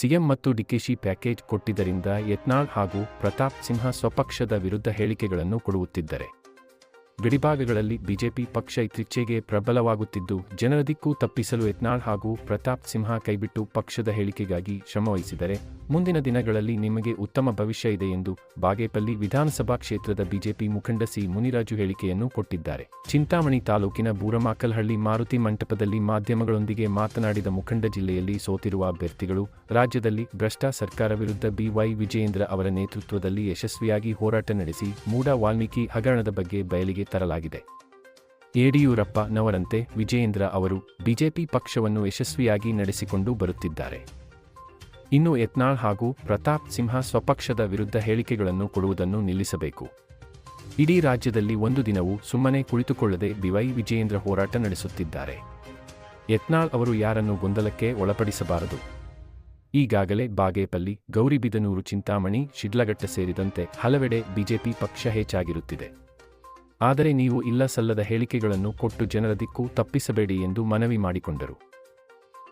CM ಮತ್ತು DKShi package ಕೊಟ್ಟಿದ್ದರಿಂದ Yatnal ಹಾಗೂ ಪ್ರತಾಪ್ ಸಿಂಹ ಸ್ವಪಕ್ಷದ ವಿರುದ್ಧ ಹೇಳಿಕೆಗಳನ್ನು ಕೊಡುತ್ತಿದ್ದರೆ. ಗಡಿಭಾಗಗಳಲ್ಲಿ ಬಿಜೆಪಿ ಪಕ್ಷ ಇತ್ತೀಚೆಗೆ ಪ್ರಬಲವಾಗುತ್ತಿದ್ದು, ಜನರ ದಿಕ್ಕು ತಪ್ಪಿಸಲು ಯತ್ನಾಳ್ ಹಾಗೂ ಪ್ರತಾಪ್ ಸಿಂಹ ಕೈಬಿಟ್ಟು ಪಕ್ಷದ ಹೇಳಿಕೆಗಾಗಿ ಶ್ರಮವಹಿಸಿದರೆ ಮುಂದಿನ ದಿನಗಳಲ್ಲಿ ನಿಮಗೆ ಉತ್ತಮ ಭವಿಷ್ಯ ಇದೆ ಎಂದು ಬಾಗೇಪಲ್ಲಿ ವಿಧಾನಸಭಾ ಕ್ಷೇತ್ರದ ಬಿಜೆಪಿ ಮುಖಂಡ ಸಿ. ಮುನಿರಾಜು ಹೇಳಿಕೆಯನ್ನು ಕೊಟ್ಟಿದ್ದಾರೆ. ಚಿಂತಾಮಣಿ ತಾಲೂಕಿನ ಬೂರಮಾಕಲ್ಹಳ್ಳಿ ಮಾರುತಿ ಮಂಟಪದಲ್ಲಿ ಮಾಧ್ಯಮಗಳೊಂದಿಗೆ ಮಾತನಾಡಿದ ಮುಖಂಡ ಜಿಲ್ಲೆಯಲ್ಲಿ ಸೋತಿರುವ ಅಭ್ಯರ್ಥಿಗಳು, ರಾಜ್ಯದಲ್ಲಿ ಭ್ರಷ್ಟ ಸರ್ಕಾರ ವಿರುದ್ಧ ಬಿವೈ ವಿಜಯೇಂದ್ರ ಅವರ ನೇತೃತ್ವದಲ್ಲಿ ಯಶಸ್ವಿಯಾಗಿ ಹೋರಾಟ ನಡೆಸಿ, ಮೂಡ ವಾಲ್ಮೀಕಿ ಹಗರಣದ ಬಗ್ಗೆ ಬಯಲಿಗೆ ತರಲಾಗಿದೆ. ಯಡಿಯೂರಪ್ಪ ನವರಂತೆ ವಿಜಯೇಂದ್ರ ಅವರು ಬಿಜೆಪಿ ಪಕ್ಷವನ್ನು ಯಶಸ್ವಿಯಾಗಿ ನಡೆಸಿಕೊಂಡು ಬರುತ್ತಿದ್ದಾರೆ. ಇನ್ನು ಯತ್ನಾಳ್ ಹಾಗೂ ಪ್ರತಾಪ್ ಸಿಂಹ ಸ್ವಪಕ್ಷದ ವಿರುದ್ಧ ಹೇಳಿಕೆಗಳನ್ನು ಕೊಡುವುದನ್ನು ನಿಲ್ಲಿಸಬೇಕು. ಇಡೀ ರಾಜ್ಯದಲ್ಲಿ ಒಂದು ದಿನವೂ ಸುಮ್ಮನೆ ಕುಳಿತುಕೊಳ್ಳದೆ ಬಿವೈ ವಿಜಯೇಂದ್ರ ಹೋರಾಟ ನಡೆಸುತ್ತಿದ್ದಾರೆ. ಯತ್ನಾಳ್ ಅವರು ಯಾರನ್ನು ಗೊಂದಲಕ್ಕೆ ಒಳಪಡಿಸಬಾರದು. ಈಗಾಗಲೇ ಬಾಗೇಪಲ್ಲಿ, ಗೌರಿಬಿದನೂರು ಚಿಂತಾಮಣಿ, ಶಿಡ್ಲಘಟ್ಟ ಸೇರಿದಂತೆ ಹಲವೆಡೆ ಬಿಜೆಪಿ ಪಕ್ಷ ಹೆಚ್ಚಾಗಿರುತ್ತಿದೆ. ಆದರೆ ನೀವು ಇಲ್ಲ ಸಲ್ಲದ ಹೇಳಿಕೆಗಳನ್ನು ಕೊಟ್ಟು ಜನರ ದಿಕ್ಕು ತಪ್ಪಿಸಬೇಡಿ ಎಂದು ಮನವಿ ಮಾಡಿಕೊಂಡರು.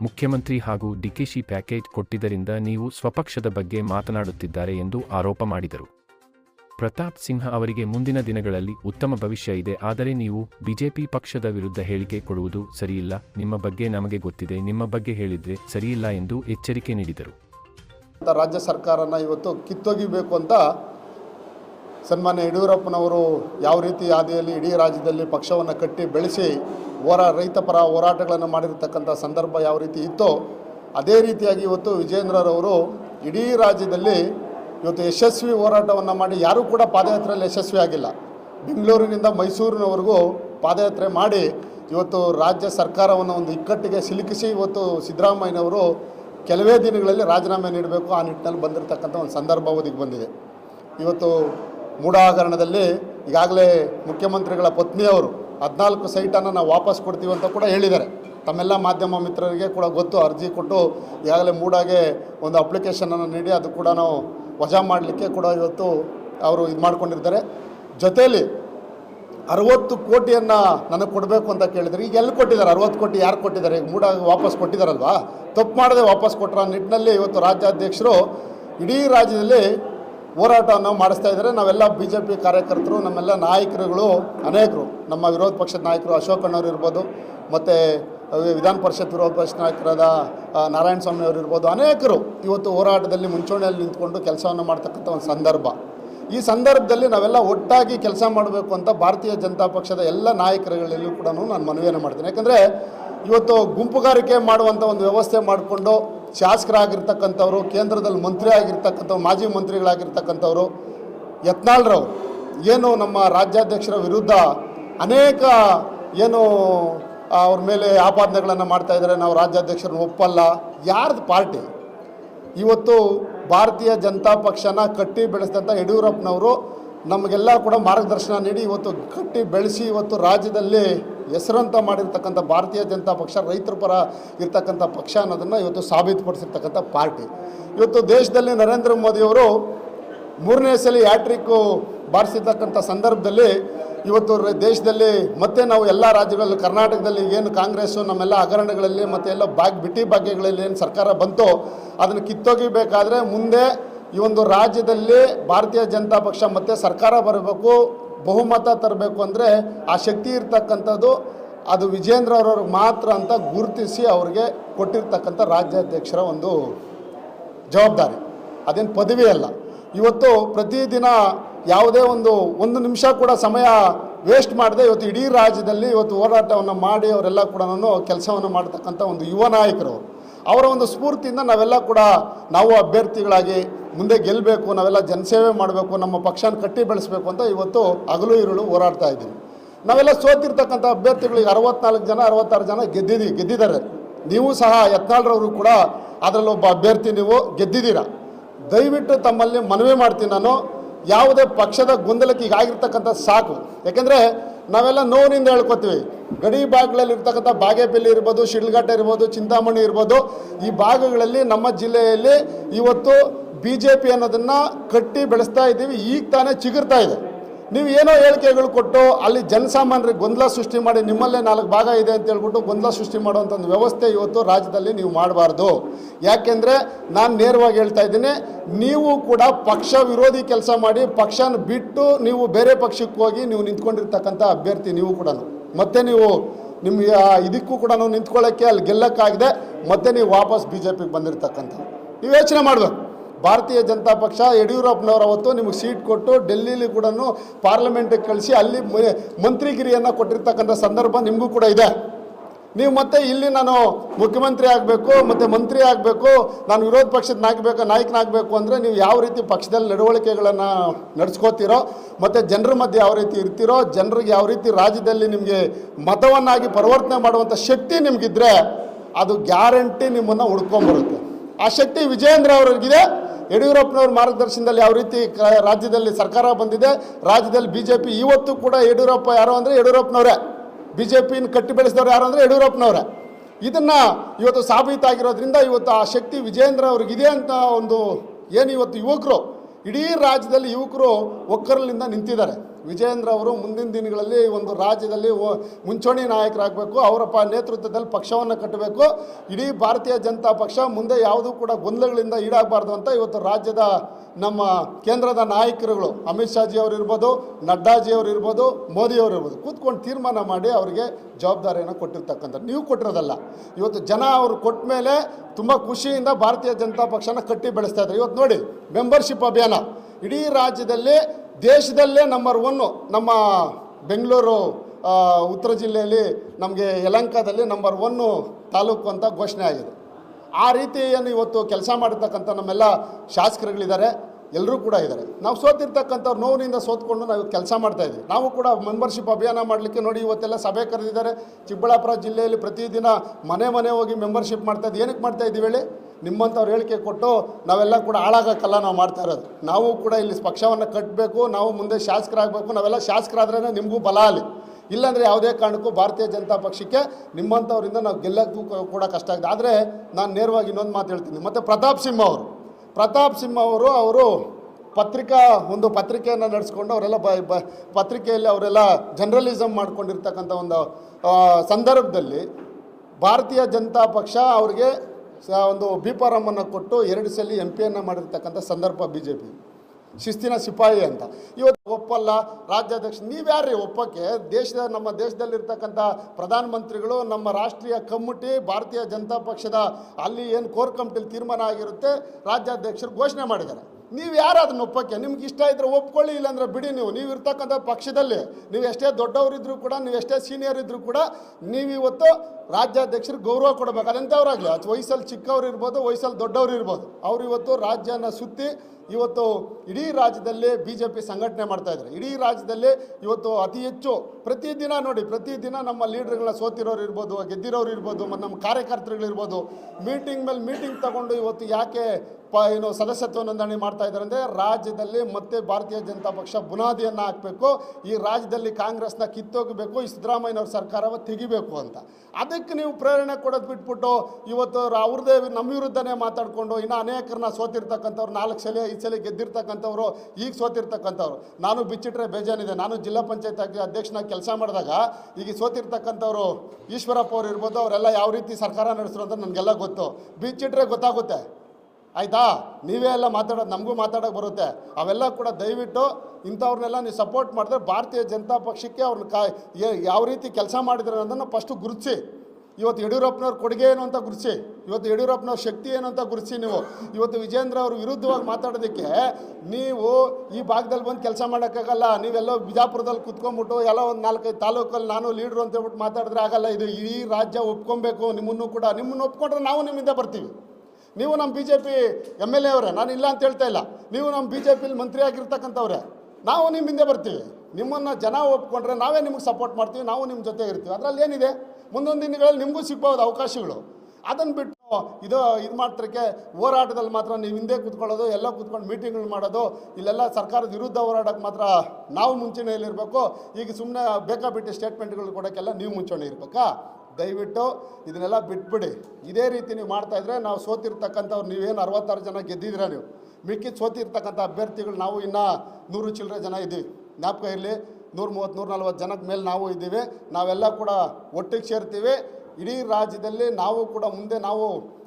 ಮುಖ್ಯಮಂತ್ರಿ ಹಾಗೂ ಡಿಕೆಶಿ ಪ್ಯಾಕೇಜ್ ಕೊಟ್ಟಿದ್ದರಿಂದ ನೀವು ಸ್ವಪಕ್ಷದ ಬಗ್ಗೆ ಮಾತನಾಡುತ್ತಿದ್ದಾರೆ ಎಂದು ಆರೋಪ ಮಾಡಿದರು. ಪ್ರತಾಪ್ ಸಿಂಹ ಅವರಿಗೆ ಮುಂದಿನ ದಿನಗಳಲ್ಲಿ ಉತ್ತಮ ಭವಿಷ್ಯ ಇದೆ, ಆದರೆ ನೀವು ಬಿಜೆಪಿ ಪಕ್ಷದ ವಿರುದ್ಧ ಹೇಳಿಕೆ ಕೊಡುವುದು ಸರಿಯಿಲ್ಲ, ನಿಮ್ಮ ಬಗ್ಗೆ ನಮಗೆ ಗೊತ್ತಿದೆ, ನಿಮ್ಮ ಬಗ್ಗೆ ಹೇಳಿದ್ರೆ ಸರಿಯಿಲ್ಲ ಎಂದು ಎಚ್ಚರಿಕೆ ನೀಡಿದರು. ರಾಜ್ಯ ಸರ್ಕಾರನ ಇವತ್ತು ಕಿತ್ತೊಗಿಬೇಕು ಅಂತ ಸನ್ಮಾನ್ಯ ಯಡಿಯೂರಪ್ಪನವರು ಯಾವ ರೀತಿ ಹಾದಿಯಲ್ಲಿ ಇಡೀ ರಾಜ್ಯದಲ್ಲಿ ಪಕ್ಷವನ್ನು ಕಟ್ಟಿ ಬೆಳೆಸಿ ಹೋರಾ ರೈತಪರ ಹೋರಾಟಗಳನ್ನು ಮಾಡಿರ್ತಕ್ಕಂಥ ಸಂದರ್ಭ ಯಾವ ರೀತಿ ಇತ್ತೋ ಅದೇ ರೀತಿಯಾಗಿ ಇವತ್ತು ವಿಜೇಂದ್ರರವರು ಇಡೀ ರಾಜ್ಯದಲ್ಲಿ ಇವತ್ತು ಯಶಸ್ವಿ ಹೋರಾಟವನ್ನು ಮಾಡಿ ಯಾರೂ ಕೂಡ ಪಾದಯಾತ್ರೆಯಲ್ಲಿ ಯಶಸ್ವಿ ಆಗಿಲ್ಲ. ಬೆಂಗಳೂರಿನಿಂದ ಮೈಸೂರಿನವರೆಗೂ ಪಾದಯಾತ್ರೆ ಮಾಡಿ ಇವತ್ತು ರಾಜ್ಯ ಸರ್ಕಾರವನ್ನು ಒಂದು ಇಕ್ಕಟ್ಟಿಗೆ ಸಿಲುಕಿಸಿ ಇವತ್ತು ಸಿದ್ದರಾಮಯ್ಯನವರು ಕೆಲವೇ ದಿನಗಳಲ್ಲಿ ರಾಜೀನಾಮೆ ನೀಡಬೇಕು ಆ ನಿಟ್ಟಿನಲ್ಲಿ ಬಂದಿರತಕ್ಕಂಥ ಒಂದು ಸಂದರ್ಭ ಒದಗಿ ಬಂದಿದೆ. ಇವತ್ತು ಮೂಢ ಹಗರಣದಲ್ಲಿ ಈಗಾಗಲೇ ಮುಖ್ಯಮಂತ್ರಿಗಳ ಪತ್ನಿಯವರು ಹದಿನಾಲ್ಕು ಸೈಟನ್ನು ನಾವು ವಾಪಸ್ ಕೊಡ್ತೀವಿ ಅಂತ ಕೂಡ ಹೇಳಿದ್ದಾರೆ. ತಮ್ಮೆಲ್ಲ ಮಾಧ್ಯಮ ಮಿತ್ರರಿಗೆ ಕೂಡ ಗೊತ್ತು, ಅರ್ಜಿ ಕೊಟ್ಟು ಈಗಾಗಲೇ ಮೂಡಾಗೆ ಒಂದು ಅಪ್ಲಿಕೇಶನನ್ನು ನೀಡಿ ಅದು ಕೂಡ ನಾವು ವಜಾ ಮಾಡಲಿಕ್ಕೆ ಕೂಡ ಇವತ್ತು ಅವರು ಇದು ಮಾಡ್ಕೊಂಡಿರ್ತಾರೆ ಜೊತೆಯಲ್ಲಿ ಅರವತ್ತು ಕೋಟಿಯನ್ನು ನನಗೆ ಕೊಡಬೇಕು ಅಂತ ಕೇಳಿದರೆ, ಈಗ ಎಲ್ಲಿ ಕೊಟ್ಟಿದ್ದಾರೆ? ಅರವತ್ತು ಕೋಟಿ ಯಾರು ಕೊಟ್ಟಿದ್ದಾರೆ? ಈಗ ಮೂಡ ವಾಪಸ್ ಕೊಟ್ಟಿದ್ದಾರಲ್ವಾ? ತಪ್ಪು ಮಾಡದೆ ವಾಪಸ್ ಆ ನಿಟ್ಟಿನಲ್ಲಿ ಇವತ್ತು ರಾಜ್ಯಾಧ್ಯಕ್ಷರು ಇಡೀ ರಾಜ್ಯದಲ್ಲಿ ಹೋರಾಟವನ್ನು ಮಾಡಿಸ್ತಾ ಇದ್ದಾರೆ. ನಾವೆಲ್ಲ ಬಿ ಜೆ ಪಿ ಕಾರ್ಯಕರ್ತರು, ನಮ್ಮೆಲ್ಲ ನಾಯಕರುಗಳು, ಅನೇಕರು, ನಮ್ಮ ವಿರೋಧ ಪಕ್ಷದ ನಾಯಕರು ಅಶೋಕಣ್ಣವ್ರು ಇರ್ಬೋದು, ಮತ್ತು ವಿಧಾನ ಪರಿಷತ್ ವಿರೋಧ ಪಕ್ಷ ನಾಯಕರಾದ ನಾರಾಯಣ ಸ್ವಾಮಿ ಅವರು ಇರ್ಬೋದು, ಅನೇಕರು ಇವತ್ತು ಹೋರಾಟದಲ್ಲಿ ಮುಂಚೂಣಿಯಲ್ಲಿ ನಿಂತ್ಕೊಂಡು ಕೆಲಸವನ್ನು ಮಾಡ್ತಕ್ಕಂಥ ಒಂದು ಸಂದರ್ಭ. ಈ ಸಂದರ್ಭದಲ್ಲಿ ನಾವೆಲ್ಲ ಒಟ್ಟಾಗಿ ಕೆಲಸ ಮಾಡಬೇಕು ಅಂತ ಭಾರತೀಯ ಜನತಾ ಪಕ್ಷದ ಎಲ್ಲ ನಾಯಕರುಗಳಲ್ಲೂ ಕೂಡ ನಾನು ಮನವಿಯನ್ನು ಮಾಡ್ತೀನಿ. ಯಾಕಂದರೆ, ಇವತ್ತು ಗುಂಪುಗಾರಿಕೆ ಮಾಡುವಂಥ ಒಂದು ವ್ಯವಸ್ಥೆ ಮಾಡಿಕೊಂಡು ಶಾಸಕರಾಗಿರ್ತಕ್ಕಂಥವ್ರು, ಕೇಂದ್ರದಲ್ಲಿ ಮಂತ್ರಿ ಆಗಿರ್ತಕ್ಕಂಥವ್ರು ಮಾಜಿ ಮಂತ್ರಿಗಳಾಗಿರ್ತಕ್ಕಂಥವ್ರು, ಯತ್ನಾಳ್ರವ್ರು, ಏನು ನಮ್ಮ ರಾಜ್ಯಾಧ್ಯಕ್ಷರ ವಿರುದ್ಧ ಅನೇಕ ಏನು ಅವ್ರ ಮೇಲೆ ಆಪಾದನೆಗಳನ್ನು ಮಾಡ್ತಾಯಿದ್ದಾರೆ ನಾವು ರಾಜ್ಯಾಧ್ಯಕ್ಷರನ್ನ ಒಪ್ಪಲ್ಲ, ಯಾರ್ದು ಪಾರ್ಟಿ? ಇವತ್ತು ಭಾರತೀಯ ಜನತಾ ಪಕ್ಷನ ಕಟ್ಟಿ ಬೆಳೆಸಿದಂಥ ಯಡಿಯೂರಪ್ಪನವರು ನಮಗೆಲ್ಲ ಕೂಡ ಮಾರ್ಗದರ್ಶನ ನೀಡಿ ಇವತ್ತು ಕಟ್ಟಿ ಬೆಳೆಸಿ ಇವತ್ತು ರಾಜ್ಯದಲ್ಲಿ ಹೆಸರಂತ ಮಾಡಿರ್ತಕ್ಕಂಥ ಭಾರತೀಯ ಜನತಾ ಪಕ್ಷ, ರೈತರ ಪರ ಇರ್ತಕ್ಕಂಥ ಪಕ್ಷ ಅನ್ನೋದನ್ನು ಇವತ್ತು ಸಾಬೀತುಪಡಿಸಿರ್ತಕ್ಕಂಥ ಪಾರ್ಟಿ. ಇವತ್ತು ದೇಶದಲ್ಲಿ ನರೇಂದ್ರ ಮೋದಿಯವರು ಮೂರನೇ ಸಲ ಹ್ಯಾಟ್ರಿಕ್ಕು ಬಾರಿಸಿರ್ತಕ್ಕಂಥ ಸಂದರ್ಭದಲ್ಲಿ ಇವತ್ತು ದೇಶದಲ್ಲಿ ಮತ್ತೆ ನಾವು ಎಲ್ಲ ರಾಜ್ಯಗಳಲ್ಲಿ, ಕರ್ನಾಟಕದಲ್ಲಿ ಏನು ಕಾಂಗ್ರೆಸ್ಸು ನಮ್ಮೆಲ್ಲ ಹಗರಣಗಳಲ್ಲಿ ಮತ್ತೆ ಎಲ್ಲ ಬಾಗ್ ಬಿಟ್ಟಿ ಭಾಗ್ಯಗಳಲ್ಲಿ ಏನು ಸರ್ಕಾರ ಬಂತೋ ಅದನ್ನು ಕಿತ್ತೊಗಿಬೇಕಾದ್ರೆ ಮುಂದೆ ಈ ಒಂದು ರಾಜ್ಯದಲ್ಲಿ ಭಾರತೀಯ ಜನತಾ ಪಕ್ಷ ಮತ್ತೆ ಸರ್ಕಾರ ಬರಬೇಕು, ಬಹುಮತ ತರಬೇಕು ಅಂದರೆ ಆ ಶಕ್ತಿ ಇರ್ತಕ್ಕಂಥದ್ದು ಅದು ವಿಜೇಂದ್ರ ಅವ್ರವ್ರಿಗೆ ಮಾತ್ರ ಅಂತ ಗುರುತಿಸಿ ಅವ್ರಿಗೆ ಕೊಟ್ಟಿರ್ತಕ್ಕಂಥ ರಾಜ್ಯಾಧ್ಯಕ್ಷರ ಒಂದು ಜವಾಬ್ದಾರಿ. ಅದೇನು ಪದವಿ ಅಲ್ಲ. ಇವತ್ತು ಪ್ರತಿದಿನ ಯಾವುದೇ ಒಂದು ಒಂದು ನಿಮಿಷ ಕೂಡ ಸಮಯ ವೇಸ್ಟ್ ಮಾಡದೆ ಇವತ್ತು ಇಡೀ ರಾಜ್ಯದಲ್ಲಿ ಇವತ್ತು ಹೋರಾಟವನ್ನು ಮಾಡಿ ಅವರೆಲ್ಲ ಕೂಡ ನಾನು ಕೆಲಸವನ್ನು ಮಾಡ್ತಕ್ಕಂಥ ಒಂದು ಯುವ ನಾಯಕರು. ಅವರ ಒಂದು ಸ್ಫೂರ್ತಿಯಿಂದ ನಾವೆಲ್ಲ ಕೂಡ ನಾವು ಅಭ್ಯರ್ಥಿಗಳಾಗಿ ಮುಂದೆ ಗೆಲ್ಲಬೇಕು ನಾವೆಲ್ಲ ಜನಸೇವೆ ಮಾಡಬೇಕು, ನಮ್ಮ ಪಕ್ಷನ ಕಟ್ಟಿ ಬೆಳೆಸಬೇಕು ಅಂತ ಇವತ್ತು ಹಗಲು ಇರುಳು ಹೋರಾಡ್ತಾ ಇದ್ದೀನಿ. ನಾವೆಲ್ಲ ಸೋತಿರ್ತಕ್ಕಂಥ ಅಭ್ಯರ್ಥಿಗಳಿಗೆ ಅರವತ್ನಾಲ್ಕು ಜನ, ಅರವತ್ತಾರು ಜನ ಗೆದ್ದಿದ್ದೀವಿ ಗೆದ್ದಿದ್ದಾರೆ. ನೀವು ಸಹ ಯತ್ನಾಳ್ರವರು ಕೂಡ ಅದರಲ್ಲಿ ಒಬ್ಬ ಅಭ್ಯರ್ಥಿ ನೀವು ಗೆದ್ದಿದ್ದೀರ? ದಯವಿಟ್ಟು ತಮ್ಮಲ್ಲಿ ಮನವಿ ಮಾಡ್ತೀನಿ ನಾನು. ಯಾವುದೇ ಪಕ್ಷದ ಗೊಂದಲಕ್ಕೆ ಈಗ ಆಗಿರ್ತಕ್ಕಂಥ ಸಾಕು. ಯಾಕೆಂದರೆ ನಾವೆಲ್ಲ ನೋವಿನಿಂದ ಹೇಳ್ಕೊತೀವಿ. ಗಡಿ ಭಾಗಗಳಲ್ಲಿ ಇರ್ತಕ್ಕಂಥ ಬಾಗೇಪಲ್ಲಿ ಇರ್ಬೋದು, ಶಿಡ್ಲಘಟ್ಟ ಇರ್ಬೋದು, ಚಿಂತಾಮಣಿ ಇರ್ಬೋದು, ಈ ಭಾಗಗಳಲ್ಲಿ ನಮ್ಮ ಜಿಲ್ಲೆಯಲ್ಲಿ ಇವತ್ತು ಬಿ ಜೆ ಪಿ ಅನ್ನೋದನ್ನು ಕಟ್ಟಿ ಬೆಳೆಸ್ತಾ ಇದ್ದೀವಿ. ಈಗ ತಾನೇ ಚಿಗುರ್ತಾ ಇದೆ. ನೀವು ಏನೋ ಹೇಳಿಕೆಗಳು ಕೊಟ್ಟು ಅಲ್ಲಿ ಜನಸಾಮಾನ್ಯರಿಗೆ ಗೊಂದಲ ಸೃಷ್ಟಿ ಮಾಡಿ ನಿಮ್ಮಲ್ಲೇ ನಾಲ್ಕು ಭಾಗ ಇದೆ ಅಂತ ಹೇಳ್ಬಿಟ್ಟು ಗೊಂದಲ ಸೃಷ್ಟಿ ಮಾಡುವಂಥ ಒಂದು ವ್ಯವಸ್ಥೆ ಇವತ್ತು ರಾಜ್ಯದಲ್ಲಿ ನೀವು ಮಾಡಬಾರ್ದು. ಯಾಕೆಂದರೆ ನಾನು ನೇರವಾಗಿ ಹೇಳ್ತಾ ಇದ್ದೀನಿ, ನೀವು ಕೂಡ ಪಕ್ಷ ವಿರೋಧಿ ಕೆಲಸ ಮಾಡಿ ಪಕ್ಷನ ಬಿಟ್ಟು ನೀವು ಬೇರೆ ಪಕ್ಷಕ್ಕೆ ಹೋಗಿ ನೀವು ನಿಂತ್ಕೊಂಡಿರ್ತಕ್ಕಂಥ ಅಭ್ಯರ್ಥಿ ನೀವು ಕೂಡ ಮತ್ತೆ ನೀವು ನಿಮ್ಮ ಇದಕ್ಕೂ ಕೂಡ ನಿಂತ್ಕೊಳ್ಳೋಕ್ಕೆ ಅಲ್ಲಿ ಗೆಲ್ಲಕ್ಕಾಗದೆ, ಮತ್ತೆ ನೀವು ವಾಪಸ್ ಬಿ ಜೆ ಪಿಗೆ ಬಂದಿರತಕ್ಕಂಥ ನೀವು ಯೋಚನೆ ಮಾಡಬೇಕು. ಭಾರತೀಯ ಜನತಾ ಪಕ್ಷ ಯಡಿಯೂರಪ್ಪನವರು ಅವತ್ತು ನಿಮಗೆ ಸೀಟ್ ಕೊಟ್ಟು ಡೆಲ್ಲಿಲಿ ಕೂಡ ಪಾರ್ಲಿಮೆಂಟಿಗೆ ಕಳಿಸಿ ಅಲ್ಲಿ ಮಂತ್ರಿಗಿರಿಯನ್ನು ಕೊಟ್ಟಿರ್ತಕ್ಕಂಥ ಸಂದರ್ಭ ನಿಮಗೂ ಕೂಡ ಇದೆ. ನೀವು ಮತ್ತೆ ಇಲ್ಲಿ ನಾನು ಮುಖ್ಯಮಂತ್ರಿ ಆಗಬೇಕು, ಮತ್ತು ಮಂತ್ರಿ ಆಗಬೇಕು, ನಾನು ವಿರೋಧ ಪಕ್ಷದ ನಾಯಕಬೇಕು, ನಾಯಕನಾಗಬೇಕು ಅಂದರೆ ನೀವು ಯಾವ ರೀತಿ ಪಕ್ಷದಲ್ಲಿ ನಡವಳಿಕೆಗಳನ್ನು ನಡೆಸ್ಕೋತೀರೋ, ಮತ್ತು ಜನರ ಮಧ್ಯೆ ಯಾವ ರೀತಿ ಇರ್ತೀರೋ, ಜನರಿಗೆ ಯಾವ ರೀತಿ ರಾಜ್ಯದಲ್ಲಿ ನಿಮಗೆ ಮತವನ್ನಾಗಿ ಪರಿವರ್ತನೆ ಮಾಡುವಂಥ ಶಕ್ತಿ ನಿಮಗಿದ್ರೆ ಅದು ಗ್ಯಾರಂಟಿ ನಿಮ್ಮನ್ನು ಹುಡ್ಕೊಂಬರುತ್ತೆ. ಆ ಶಕ್ತಿ ವಿಜಯೇಂದ್ರ ಅವರಿಗಿದೆ ಯಡಿಯೂರಪ್ಪನವ್ರ ಮಾರ್ಗದರ್ಶನದಲ್ಲಿ ಯಾವ ರೀತಿ ರಾಜ್ಯದಲ್ಲಿ ಸರ್ಕಾರ ಬಂದಿದೆ, ರಾಜ್ಯದಲ್ಲಿ ಬಿ ಜೆ ಪಿ ಇವತ್ತು ಕೂಡ ಯಡಿಯೂರಪ್ಪ ಯಾರು ಅಂದರೆ ಯಡಿಯೂರಪ್ಪನವರೇ. ಬಿ ಜೆ ಪಿನ ಕಟ್ಟಿ ಬೆಳೆಸಿದವ್ರು ಯಾರು ಅಂದರೆ ಯಡಿಯೂರಪ್ಪನವರೇ. ಇದನ್ನು ಇವತ್ತು ಸಾಬೀತಾಗಿರೋದ್ರಿಂದ ಇವತ್ತು ಆ ಶಕ್ತಿ ವಿಜೇಂದ್ರ ಅವ್ರಿಗಿದೆ ಅಂತ ಒಂದು ಏನು ಇವತ್ತು ಯುವಕರು, ಇಡೀ ರಾಜ್ಯದಲ್ಲಿ ಯುವಕರು ಒಕ್ಕರಲಿಂದ ನಿಂತಿದ್ದಾರೆ. ವಿಜೇಂದ್ರ ಅವರು ಮುಂದಿನ ದಿನಗಳಲ್ಲಿ ಒಂದು ರಾಜ್ಯದಲ್ಲಿ ಮುಂಚೂಣಿ ನಾಯಕರಾಗಬೇಕು, ಅವರ ನೇತೃತ್ವದಲ್ಲಿ ಪಕ್ಷವನ್ನು ಕಟ್ಟಬೇಕು. ಇಡೀ ಭಾರತೀಯ ಜನತಾ ಪಕ್ಷ ಮುಂದೆ ಯಾವುದೂ ಕೂಡ ಗೊಂದಲಗಳಿಂದ ಈಡಾಗಬಾರ್ದು ಅಂತ ಇವತ್ತು ರಾಜ್ಯದ ನಮ್ಮ ಕೇಂದ್ರದ ನಾಯಕರುಗಳು, ಅಮಿತ್ ಶಾಜಿ ಅವರು ಇರ್ಬೋದು ನಡ್ಡಾಜಿ ಅವರು ಇರ್ಬೋದು ಮೋದಿ ಅವರು ಇರ್ಬೋದು ಕೂತ್ಕೊಂಡು ತೀರ್ಮಾನ ಮಾಡಿ ಅವರಿಗೆ ಜವಾಬ್ದಾರಿಯನ್ನು ಕೊಟ್ಟಿರ್ತಕ್ಕಂಥ, ನೀವು ಕೊಟ್ಟಿರೋದಲ್ಲ. ಇವತ್ತು ಜನ ಅವರು ಕೊಟ್ಟ ಮೇಲೆ ತುಂಬ ಖುಷಿಯಿಂದ ಭಾರತೀಯ ಜನತಾ ಪಕ್ಷನ ಕಟ್ಟಿ ಬೆಳೆಸ್ತಾ ಇದ್ದಾರೆ. ಇವತ್ತು ನೋಡಿ ಮೆಂಬರ್ಶಿಪ್ ಅಭಿಯಾನ. ಇಡೀ ರಾಜ್ಯದಲ್ಲಿ ದೇಶದಲ್ಲೇ ನಂಬರ್ ಒನ್ನು ನಮ್ಮ ಬೆಂಗಳೂರು ಉತ್ತರ ಜಿಲ್ಲೆಯಲ್ಲಿ ನಮಗೆ ಯಲಂಕದಲ್ಲಿ ನಂಬರ್ ಒನ್ನು ತಾಲೂಕು ಅಂತ ಘೋಷಣೆ ಆಗಿದೆ. ಆ ರೀತಿ ಏನು ಇವತ್ತು ಕೆಲಸ ಮಾಡಿರ್ತಕ್ಕಂಥ ನಮ್ಮೆಲ್ಲ ಶಾಸಕರುಗಳಿದ್ದಾರೆ. ಎಲ್ಲರೂ ಕೂಡ ಇದ್ದಾರೆ. ನಾವು ಸೋತಿರ್ತಕ್ಕಂಥವ್ರು ನೋವಿನಿಂದ ಸೋತ್ಕೊಂಡು ನಾವು ಕೆಲಸ ಮಾಡ್ತಾ ಇದ್ದೀವಿ. ನಾವು ಕೂಡ ಮೆಂಬರ್ಶಿಪ್ ಅಭಿಯಾನ ಮಾಡಲಿಕ್ಕೆ ನೋಡಿ ಇವತ್ತೆಲ್ಲ ಸಭೆ ಕರೆದಿದ್ದಾರೆ. ಚಿಕ್ಕಬಳ್ಳಾಪುರ ಜಿಲ್ಲೆಯಲ್ಲಿ ಪ್ರತಿದಿನ ಮನೆ ಮನೆ ಹೋಗಿ ಮೆಂಬರ್ಶಿಪ್ ಮಾಡ್ತಾ ಇದ್ದೀವಿ. ಏನಕ್ಕೆ ಮಾಡ್ತಾ ಇದ್ದೀವಿ ಹೇಳಿ? ನಿಮ್ಮಂಥವ್ರು ಹೇಳಿಕೆ ಕೊಟ್ಟು ನಾವೆಲ್ಲ ಕೂಡ ಹಾಳಾಗಕ್ಕಲ್ಲ ನಾವು ಮಾಡ್ತಾ ಇರೋದು. ನಾವು ಕೂಡ ಇಲ್ಲಿ ಪಕ್ಷವನ್ನು ಕಟ್ಟಬೇಕು ನಾವು ಮುಂದೆ ಶಾಸಕರಾಗಬೇಕು, ನಾವೆಲ್ಲ ಶಾಸಕರಾದ್ರೇ ನಿಮಗೂ ಬಲ ಅಲ್ಲಿ. ಇಲ್ಲಾಂದರೆ ಯಾವುದೇ ಕಾರಣಕ್ಕೂ ಭಾರತೀಯ ಜನತಾ ಪಕ್ಷಕ್ಕೆ ನಿಮ್ಮಂಥವರಿಂದ ನಾವು ಗೆಲ್ಲಕ್ಕೂ ಕೂಡ ಕಷ್ಟ ಆಗಿದೆ ಆದರೆ ನಾನು ನೇರವಾಗಿ ಇನ್ನೊಂದು ಮಾತು ಹೇಳ್ತೀನಿ. ಮತ್ತು ಪ್ರತಾಪ್ ಸಿಂಹ ಅವರು ಪ್ರತಾಪ್ ಸಿಂಹ ಅವರು ಅವರು ಪತ್ರಿಕಾ, ಒಂದು ಪತ್ರಿಕೆಯನ್ನು ನಡೆಸ್ಕೊಂಡು ಅವರೆಲ್ಲ ಬ ಬ, ಪತ್ರಿಕೆಯಲ್ಲಿ ಅವರೆಲ್ಲ ಜರ್ನಲಿಸಮ್ ಮಾಡ್ಕೊಂಡಿರ್ತಕ್ಕಂಥ ಒಂದು ಸಂದರ್ಭದಲ್ಲಿ ಭಾರತೀಯ ಜನತಾ ಪಕ್ಷ ಅವ್ರಿಗೆ ಒಂದು ಬಿಪಾರಮ್ಮನ್ನು ಕೊಟ್ಟು ಎರಡು ಸಲ ಎಂ ಪಿಯನ್ನು ಮಾಡಿರ್ತಕ್ಕಂಥ ಸಂದರ್ಭ ಬಿ ಜೆ ಪಿ ಶಿಸ್ತಿನ ಸಿಪಾಯಿ ಅಂತ. ಇವತ್ತು ಒಪ್ಪಲ್ಲ, ರಾಜ್ಯಾಧ್ಯಕ್ಷ ನೀವ್ಯಾರ್ರಿ ಒಪ್ಪಕ್ಕೆ? ದೇಶದ, ನಮ್ಮ ದೇಶದಲ್ಲಿರ್ತಕ್ಕಂಥ ಪ್ರಧಾನಮಂತ್ರಿಗಳು, ನಮ್ಮ ರಾಷ್ಟ್ರೀಯ ಕಮ್ಮಿಟಿ, ಭಾರತೀಯ ಜನತಾ ಪಕ್ಷದ ಅಲ್ಲಿ ಏನು ಕೋರ್ ಕಮಿಟಿಲಿ ತೀರ್ಮಾನ ಆಗಿರುತ್ತೆ, ರಾಜ್ಯಾಧ್ಯಕ್ಷರು ಘೋಷಣೆ ಮಾಡಿದ್ದಾರೆ. ನೀವು ಯಾರು ಅದನ್ನ ಒಪ್ಪಕ್ಕೆ? ನಿಮ್ಗೆ ಇಷ್ಟ ಇದ್ರೆ ಒಪ್ಕೊಳ್ಳಿ, ಇಲ್ಲಾಂದ್ರೆ ಬಿಡಿ ನೀವು. ನೀವು ಇರ್ತಕ್ಕಂಥ ಪಕ್ಷದಲ್ಲಿ, ನೀವು ಎಷ್ಟೇ ದೊಡ್ಡವರಿದ್ರು ಕೂಡ, ನೀವು ಎಷ್ಟೇ ಸೀನಿಯರ್ ಇದ್ದರೂ ಕೂಡ, ನೀವು ಇವತ್ತು ರಾಜ್ಯಾಧ್ಯಕ್ಷರಿಗೆ ಗೌರವ ಕೊಡಬೇಕು. ಅದೆಂಥವ್ರಾಗಲಿ? ಅದು ವಯಸ್ಸಲ್ಲಿ ಚಿಕ್ಕವ್ರು ಇರ್ಬೋದು, ವಯಸ್ಸಲ್ಲಿ ದೊಡ್ಡವ್ರು ಇರ್ಬೋದು. ಅವ್ರು ಇವತ್ತು ರಾಜ್ಯನ ಸುತ್ತಿ ಇವತ್ತು ಇಡೀ ರಾಜ್ಯದಲ್ಲೇ ಬಿ ಜೆ ಪಿ ಸಂಘಟನೆ ಮಾಡ್ತಾ ಇದ್ದಾರೆ. ಇಡೀ ರಾಜ್ಯದಲ್ಲೇ ಇವತ್ತು ಅತಿ ಹೆಚ್ಚು ಪ್ರತಿದಿನ ನೋಡಿ ಪ್ರತಿದಿನ ನಮ್ಮ ಲೀಡರ್ಗಳನ್ನ ಸೋತಿರೋರು ಇರ್ಬೋದು, ಗೆದ್ದಿರೋರು ಇರ್ಬೋದು ಮತ್ತು ನಮ್ಮ ಕಾರ್ಯಕರ್ತರುಗಳಿರ್ಬೋದು ಮೀಟಿಂಗ್ ಮೇಲೆ ಮೀಟಿಂಗ್ ತಗೊಂಡು ಇವತ್ತು ಯಾಕೆ ಪ, ಏನು ಸದಸ್ಯತ್ವ ನೋಂದಣಿ ಮಾಡ್ತಾ ಇದ್ದಾರೆ ಅಂದರೆ ರಾಜ್ಯದಲ್ಲಿ ಮತ್ತೆ ಭಾರತೀಯ ಜನತಾ ಪಕ್ಷ ಬುನಾದಿಯನ್ನು ಹಾಕಬೇಕು, ಈ ರಾಜ್ಯದಲ್ಲಿ ಕಾಂಗ್ರೆಸ್ನ ಕಿತ್ತೋಗಬೇಕು, ಈ ಸಿದ್ದರಾಮಯ್ಯನವ್ರ ಸರ್ಕಾರವ ತೆಗಿಬೇಕು ಅಂತ. ಅದಕ್ಕೆ ನೀವು ಪ್ರೇರಣೆ ಕೊಡೋದು ಬಿಟ್ಬಿಟ್ಟು ಇವತ್ತು ಅವ್ರದ್ದೇ ನಮ್ಮ ವಿರುದ್ಧನೇ ಮಾತಾಡಿಕೊಂಡು ಇನ್ನು ಅನೇಕರನ್ನ ಸೋತಿರ್ತಕ್ಕಂಥವ್ರು ನಾಲ್ಕು ಸಲ ಐದು ಸಲ ಗೆದ್ದಿರ್ತಕ್ಕಂಥವ್ರು, ಈಗ ಸೋತಿರ್ತಕ್ಕಂಥವ್ರು. ನಾನು ಬಿಚ್ಚಿಟ್ರೆ ಬೇಜಾನಿದೆ. ನಾನು ಜಿಲ್ಲಾ ಪಂಚಾಯತ್ ಅಧ್ಯಕ್ಷನಾಗಿ ಕೆಲಸ ಮಾಡಿದಾಗ, ಈಗ ಸೋತಿರ್ತಕ್ಕಂಥವ್ರು ಈಶ್ವರಪ್ಪ ಅವ್ರು ಇರ್ಬೋದು, ಅವರೆಲ್ಲ ಯಾವ ರೀತಿ ಸರ್ಕಾರ ನಡೆಸಿರು ಅಂತ ನನಗೆಲ್ಲ ಗೊತ್ತು. ಬಿಚ್ಚಿಟ್ರೆ ಗೊತ್ತಾಗುತ್ತೆ. ಆಯಿತಾ? ನೀವೇ ಎಲ್ಲ ಮಾತಾಡೋದು ನಮಗೂ ಮಾತಾಡೋಕೆ ಬರುತ್ತೆ. ಅವೆಲ್ಲ ಕೂಡ ದಯವಿಟ್ಟು ಇಂಥವ್ರನ್ನೆಲ್ಲ ನೀವು ಸಪೋರ್ಟ್ ಮಾಡಿದ್ರೆ ಭಾರತೀಯ ಜನತಾ ಪಕ್ಷಕ್ಕೆ ಅವ್ರನ್ನ ಕಾ ಯಾವ ರೀತಿ ಕೆಲಸ ಮಾಡಿದ್ರೆ ಅನ್ನೋದನ್ನು ಫಸ್ಟು ಗುರುತಿಸಿ. ಇವತ್ತು ಯಡಿಯೂರಪ್ಪನವ್ರ ಕೊಡುಗೆ ಏನು ಅಂತ ಗುರುಸಿ ಇವತ್ತು ಯಡಿಯೂರಪ್ಪನವ್ರ ಶಕ್ತಿ ಏನು ಅಂತ ಗುರುಸಿ ನೀವು. ಇವತ್ತು ವಿಜೇಂದ್ರ ಅವ್ರ ವಿರುದ್ಧವಾಗಿ ಮಾತಾಡೋದಕ್ಕೆ ನೀವು ಈ ಭಾಗದಲ್ಲಿ ಬಂದು ಕೆಲಸ ಮಾಡೋಕ್ಕಾಗಲ್ಲ, ನೀವೆಲ್ಲೋ ಬಿಜಾಪುರದಲ್ಲಿ ಕುತ್ಕೊಂಡ್ಬಿಟ್ಟು ಎಲ್ಲ ಒಂದು ನಾಲ್ಕೈದು ತಾಲೂಕಲ್ಲಿ ನಾನು ಲೀಡ್ರು ಅಂತ ಹೇಳ್ಬಿಟ್ಟು ಮಾತಾಡಿದ್ರೆ ಆಗಲ್ಲ. ಇದು ಈ ರಾಜ್ಯ ಒಪ್ಕೊಬೇಕು, ನಿಮ್ಮನ್ನು ಕೂಡ, ನಿಮ್ಮನ್ನು ಒಪ್ಕೊಂಡ್ರೆ ನಾವು ನಿಮ್ಮಿಂದ ಬರ್ತೀವಿ. ನೀವು ನಮ್ಮ B J P M L A ಅವರೇ, ನಾನು ಇಲ್ಲ ಅಂತ ಹೇಳ್ತಾ ಇಲ್ಲ. ನೀವು ನಮ್ಮ ಬಿ ಜೆ ಪಿಲಿ ಮಂತ್ರಿ ಆಗಿರ್ತಕ್ಕಂಥವ್ರೆ, ನಾವು ನಿಮ್ಮಿಂದೆ ಬರ್ತೀವಿ. ನಿಮ್ಮನ್ನು ಜನ ಒಪ್ಕೊಂಡ್ರೆ ನಾವೇ ನಿಮಗೆ ಸಪೋರ್ಟ್ ಮಾಡ್ತೀವಿ, ನಾವು ನಿಮ್ಮ ಜೊತೆ ಇರ್ತೀವಿ. ಅದರಲ್ಲಿ ಏನಿದೆ? ಮುಂದೊಂದು ದಿನಗಳಲ್ಲಿ ನಿಮಗೂ ಸಿಗ್ಬೋದು ಅವಕಾಶಗಳು. ಅದನ್ನು ಬಿಟ್ಟು ಇದು ಇದು ಮಾಡ್ತಕ್ಕೆ ಹೋರಾಟದಲ್ಲಿ ಮಾತ್ರ ನೀವು ಹಿಂದೆ ಕೂತ್ಕೊಳ್ಳೋದು, ಎಲ್ಲ ಕೂತ್ಕೊಂಡು ಮೀಟಿಂಗ್ಗಳು ಮಾಡೋದು, ಇಲ್ಲೆಲ್ಲ ಸರ್ಕಾರದ ವಿರುದ್ಧ ಹೋರಾಡೋಕ್ಕೆ ಮಾತ್ರ ನಾವು ಮುಂಚೂಣಿಯಲ್ಲಿರಬೇಕು. ಈಗ ಸುಮ್ಮನೆ ಬೇಕಾಬಿಟ್ಟು ಸ್ಟೇಟ್ಮೆಂಟ್ಗಳು ಕೊಡೋಕ್ಕೆಲ್ಲ ನೀವು ಮುಂಚೂಣಿ ಇರಬೇಕಾ? ದಯವಿಟ್ಟು ಇದನ್ನೆಲ್ಲ ಬಿಟ್ಬಿಡಿ. ಇದೇ ರೀತಿ ನೀವು ಮಾಡ್ತಾಯಿದ್ರೆ ನಾವು ಸೋತಿರ್ತಕ್ಕಂಥವ್ರು, ನೀವೇನು ಅರವತ್ತಾರು ಜನ ಗೆದ್ದಿದ್ದೀರ ನೀವು? ಮಿಕ್ಕಿದ ಸೋತಿರ್ತಕ್ಕಂಥ ಅಭ್ಯರ್ಥಿಗಳು ನಾವು ಇನ್ನೂ ನೂರು ಚಿಲ್ಲರೆ ಜನ ಇದ್ದೀವಿ. ಜ್ಞಾಪಕ ಇರಲಿ ನೂರ ಮೂವತ್ತು ನೂರ ನಲ್ವತ್ತು ಜನಕ್ಕೆ ಮೇಲೆ ನಾವು ಇದ್ದೀವಿ. ನಾವೆಲ್ಲ ಕೂಡ ಒಟ್ಟಿಗೆ ಸೇರ್ತೀವಿ. ಇಡೀ ರಾಜ್ಯದಲ್ಲಿ ನಾವು ಕೂಡ ಮುಂದೆ ನಾವು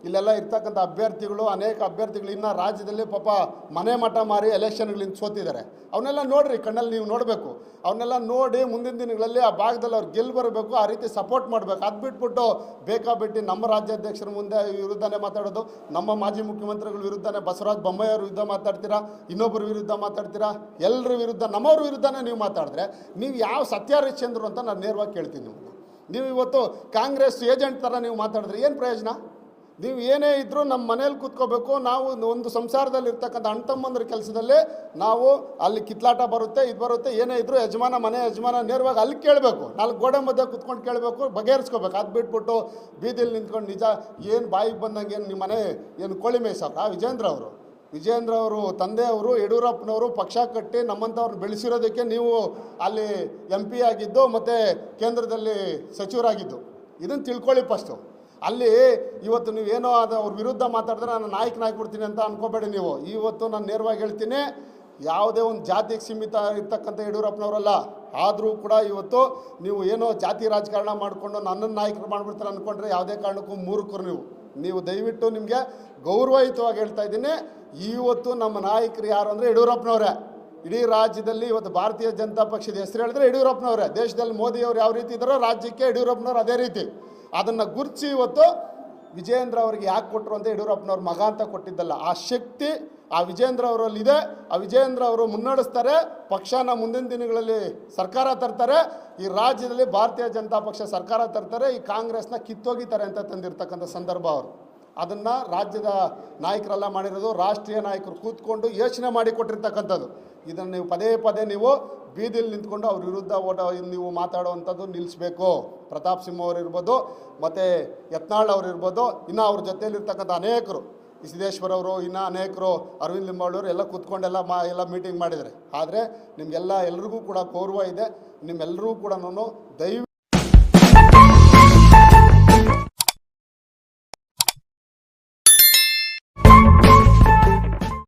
ಇಲ್ಲೆಲ್ಲ ಇರ್ತಕ್ಕಂಥ ಅಭ್ಯರ್ಥಿಗಳು, ಅನೇಕ ಅಭ್ಯರ್ಥಿಗಳು ಇನ್ನು ರಾಜ್ಯದಲ್ಲಿ ಪಾಪ ಮನೆ ಮಠ ಮಾರಿ ಎಲೆಕ್ಷನ್ಗಳಿಂದ ಸೋತಿದ್ದಾರೆ. ಅವನ್ನೆಲ್ಲ ನೋಡಿರಿ, ಕಣ್ಣಲ್ಲಿ ನೀವು ನೋಡಬೇಕು. ಅವನ್ನೆಲ್ಲ ನೋಡಿ ಮುಂದಿನ ದಿನಗಳಲ್ಲಿ ಆ ಭಾಗದಲ್ಲಿ ಅವ್ರು ಗೆಲ್ಲು ಬರಬೇಕು ಆ ರೀತಿ ಸಪೋರ್ಟ್ ಮಾಡಬೇಕು. ಅದು ಬಿಟ್ಬಿಟ್ಟು ಬೇಕಾಬಿಟ್ಟು ನಮ್ಮ ರಾಜ್ಯಾಧ್ಯಕ್ಷರ ಮುಂದೆ ವಿರುದ್ಧನೇ ಮಾತಾಡೋದು, ನಮ್ಮ ಮಾಜಿ ಮುಖ್ಯಮಂತ್ರಿಗಳ ವಿರುದ್ಧನೇ, ಬಸವರಾಜ ಬೊಮ್ಮಾಯಿ ಅವ್ರ ವಿರುದ್ಧ ಮಾತಾಡ್ತೀರಾ ಇನ್ನೊಬ್ಬರ ವಿರುದ್ಧ ಮಾತಾಡ್ತೀರಾ ಎಲ್ಲರ ವಿರುದ್ಧ, ನಮ್ಮವ್ರ ವಿರುದ್ಧನೇ ನೀವು ಮಾತಾಡಿದ್ರೆ, ನೀವು ಯಾವ ಸತ್ಯಾರಿಶ್ಚಂದ್ರು ಅಂತ ನಾನು ನೇರವಾಗಿ ಕೇಳ್ತೀನಿ ನಿಮ್ಮನ್ನ ನೀವು ಇವತ್ತು ಕಾಂಗ್ರೆಸ್ ಏಜೆಂಟ್ ಥರ ನೀವು ಮಾತಾಡಿದ್ರೆ ಏನು ಪ್ರಯೋಜನ? ನೀವು ಏನೇ ಇದ್ದರೂ ನಮ್ಮ ಮನೇಲಿ ಕೂತ್ಕೋಬೇಕು, ನಾವು ಒಂದು ಸಂಸಾರದಲ್ಲಿ ಇರ್ತಕ್ಕಂಥ ಅಣ್ಣ ತಮ್ಮಂದ್ರ ಕೆಲಸದಲ್ಲಿ ನಾವು ಅಲ್ಲಿ ಕಿತ್ಲಾಟ ಬರುತ್ತೆ, ಇದು ಬರುತ್ತೆ, ಏನೇ ಇದ್ದರೂ ಯಜಮಾನ ಮನೆ ಯಜಮಾನ ನೇರವಾಗಿ ಅಲ್ಲಿ ಕೇಳಬೇಕು, ನಾಲ್ಕು ಗೋಡೆ ಮಧ್ಯೆ ಕೂತ್ಕೊಂಡು ಕೇಳಬೇಕು, ಬಗೆಹರಿಸ್ಕೋಬೇಕು. ಅದು ಬಿಟ್ಬಿಟ್ಟು ಬೀದಿಲಿ ನಿಂತ್ಕೊಂಡು ನಿಜ ಏನು ಬಾಯಿಗೆ ಬಂದಂಗೆ ಏನು ನಿಮ್ಮ ಮನೆ, ಏನು ಕೋಳಿ ಆ ವಿಜೇಂದ್ರ ಅವರು. ವಿಜೇಂದ್ರ ಅವರು ತಂದೆಯವರು ಯಡಿಯೂರಪ್ಪನವರು ಪಕ್ಷ ಕಟ್ಟಿ ನಮ್ಮಂಥವ್ರನ್ನ ಬೆಳೆಸಿರೋದಕ್ಕೆ ನೀವು ಅಲ್ಲಿ ಎಂ ಪಿ ಆಗಿದ್ದು ಮತ್ತು ಕೇಂದ್ರದಲ್ಲಿ ಸಚಿವರಾಗಿದ್ದು. ಇದನ್ನು ತಿಳ್ಕೊಳ್ಳಿ ಫಸ್ಟು ಅಲ್ಲಿ ಇವತ್ತು ನೀವು ಏನೋ ಅದು ಅವ್ರ ವಿರುದ್ಧ ಮಾತಾಡಿದ್ರೆ ನಾನು ನಾಯಕನಾಗ್ಬಿಡ್ತೀನಿ ಅಂತ ಅನ್ಕೋಬೇಡಿ ನೀವು. ಇವತ್ತು ನಾನು ನೇರವಾಗಿ ಹೇಳ್ತೀನಿ, ಯಾವುದೇ ಒಂದು ಜಾತಿಗೆ ಸೀಮಿತ ಇರ್ತಕ್ಕಂಥ ಯಡಿಯೂರಪ್ಪನವರಲ್ಲ, ಆದರೂ ಕೂಡ ಇವತ್ತು ನೀವು ಏನೋ ಜಾತಿ ರಾಜಕಾರಣ ಮಾಡಿಕೊಂಡು ನನ್ನನ್ನು ನಾಯಕರು ಮಾಡಿಬಿಡ್ತಾರೆ ಅಂದ್ಕೊಂಡ್ರೆ ಯಾವುದೇ ಕಾರಣಕ್ಕೂ ಮೂರ್ಖರು ನೀವು. ನೀವು ದಯವಿಟ್ಟು ನಿಮಗೆ ಗೌರವಯುತವಾಗಿ ಹೇಳ್ತಾ ಇದ್ದೀನಿ, ಇವತ್ತು ನಮ್ಮ ನಾಯಕರು ಯಾರು ಅಂದರೆ ಯಡಿಯೂರಪ್ಪನವರೇ. ಇಡೀ ರಾಜ್ಯದಲ್ಲಿ ಇವತ್ತು ಭಾರತೀಯ ಜನತಾ ಪಕ್ಷದ ಹೆಸರು ಹೇಳಿದ್ರೆ ಯಡಿಯೂರಪ್ಪನವರೇ. ದೇಶದಲ್ಲಿ ಮೋದಿಯವರು ಯಾವ ರೀತಿ ಇದ್ದಾರೋ ರಾಜ್ಯಕ್ಕೆ ಯಡಿಯೂರಪ್ಪನವ್ರು ಅದೇ ರೀತಿ. ಅದನ್ನು ಗುರ್ಚಿ ಇವತ್ತು ವಿಜಯೇಂದ್ರ ಅವರಿಗೆ ಯಾಕೆ ಕೊಟ್ಟರು ಅಂತ ಯಡಿಯೂರಪ್ಪನವ್ರ ಮಗ ಅಂತ ಕೊಟ್ಟಿದ್ದಲ್ಲ. ಆ ಶಕ್ತಿ ಆ ವಿಜೇಂದ್ರ ಅವರಲ್ಲಿದೆ. ಆ ವಿಜೇಂದ್ರ ಅವರು ಮುನ್ನಡೆಸ್ತಾರೆ. ಪಕ್ಷನ ಮುಂದಿನ ದಿನಗಳಲ್ಲಿ ಸರ್ಕಾರ ತರ್ತಾರೆ. ಈ ರಾಜ್ಯದಲ್ಲಿ ಭಾರತೀಯ ಜನತಾ ಪಕ್ಷ ಸರ್ಕಾರ ತರ್ತಾರೆ. ಈ ಕಾಂಗ್ರೆಸ್ನ ಕಿತ್ತೋಗಿತಾರೆ ಅಂತ ತಂದಿರ್ತಕ್ಕಂಥ ಸಂದರ್ಭ ಅವರು. ಅದನ್ನು ರಾಜ್ಯದ ನಾಯಕರೆಲ್ಲ ಮಾಡಿರೋದು ರಾಷ್ಟ್ರೀಯ ನಾಯಕರು ಕೂತ್ಕೊಂಡು ಯೋಚನೆ ಮಾಡಿ ಕೊಟ್ಟಿರ್ತಕ್ಕಂಥದ್ದು. ಇದನ್ನು ನೀವು ಪದೇ ಪದೇ ನೀವು ಬೀದಿಯಲ್ಲಿ ನಿಂತ್ಕೊಂಡು ಅವ್ರ ವಿರುದ್ಧ ಓಟ ನೀವು ಮಾತಾಡುವಂಥದ್ದು ನಿಲ್ಲಿಸ್ಬೇಕು ಪ್ರತಾಪ್ ಸಿಂಹ ಅವರು ಇರ್ಬೋದು, ಮತ್ತು ಯತ್ನಾಳ್ ಅವರು ಇರ್ಬೋದು, ಇನ್ನು ಅವ್ರ ಜೊತೆಯಲ್ಲಿರ್ತಕ್ಕಂಥ ಅನೇಕರು. ಸಿದ್ದೇಶ್ವರ ಅವರು, ಇನ್ನೂ ಅನೇಕರು, ಅರವಿಂದ್ ಲಿಂಬಾವಳಿಯವರು ಎಲ್ಲ ಕೂತ್ಕೊಂಡೆಲ್ಲ ಮಾ, ಎಲ್ಲ ಮೀಟಿಂಗ್ ಮಾಡಿದ್ದಾರೆ. ಆದರೆ ನಿಮಗೆಲ್ಲ ಎಲ್ರಿಗೂ ಕೂಡ ಗೌರವ ಇದೆ. ನಿಮ್ಮೆಲ್ಲರೂ ಕೂಡ ನಾನು ದಯವಿಟ್ಟು